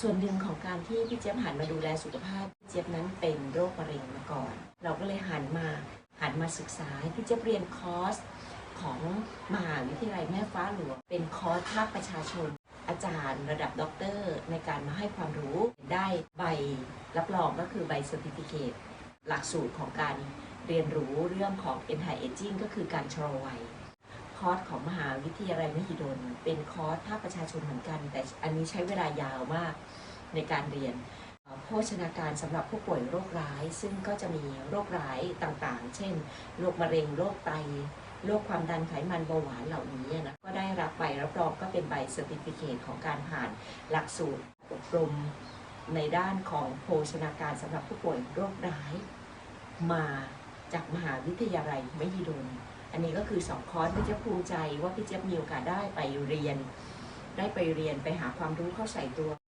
ส่วนหนึ่งของการที่พี่เจี๊ยบหันมาดูแลสุขภาพพี่เจี๊ยบนั้นเป็นโรคมะเร็งมาก่อน เราก็เลยหันมาหันมาศึกษาพี่เจี๊ยบเรียนคอร์สของมหาวิทยาลัยแม่ฟ้าหลวง เป็นคอร์สภาคประชาชน อาจารย์ระดับด็อกเตอร์ ในการมาให้ความรู้ได้ใบรับรองก็คือใบเซอร์ติฟิเคตหลักสูตรของการเรียนรู้เรื่องของ anti aging ก็คือการชะลอวัย คอร์สของมหาวิทยาลัยมหิดล เป็นคอร์สภาคประชาชนเหมือนกัน แต่อันนี้ใช้เวลายาวมากในการเรียนโภชนาการสำหรับผู้ป่วยโรคร้าย ซึ่งก็จะมีโรคร้ายต่างๆ เช่น โรคมะเร็ง โรคไต โรคความดันไขมันเบาหวานเหล่านี้นะ ก็ได้รับใบรับรองก็เป็นใบเซอร์ติฟิเคของการผ่านหลักสูตรอบรมในด้านของโภชนาการสำหรับผู้ป่วยโรคร้าย มาจากมหาวิทยาลัยมหิดล ก็คือสองคอร์สพี่เจี๊ยบภูมิใจว่าพี่เจี๊ยบมีโอกาสได้ไปเรียน ได้ไปเรียนไปหาความรู้เข้าใส่ตัว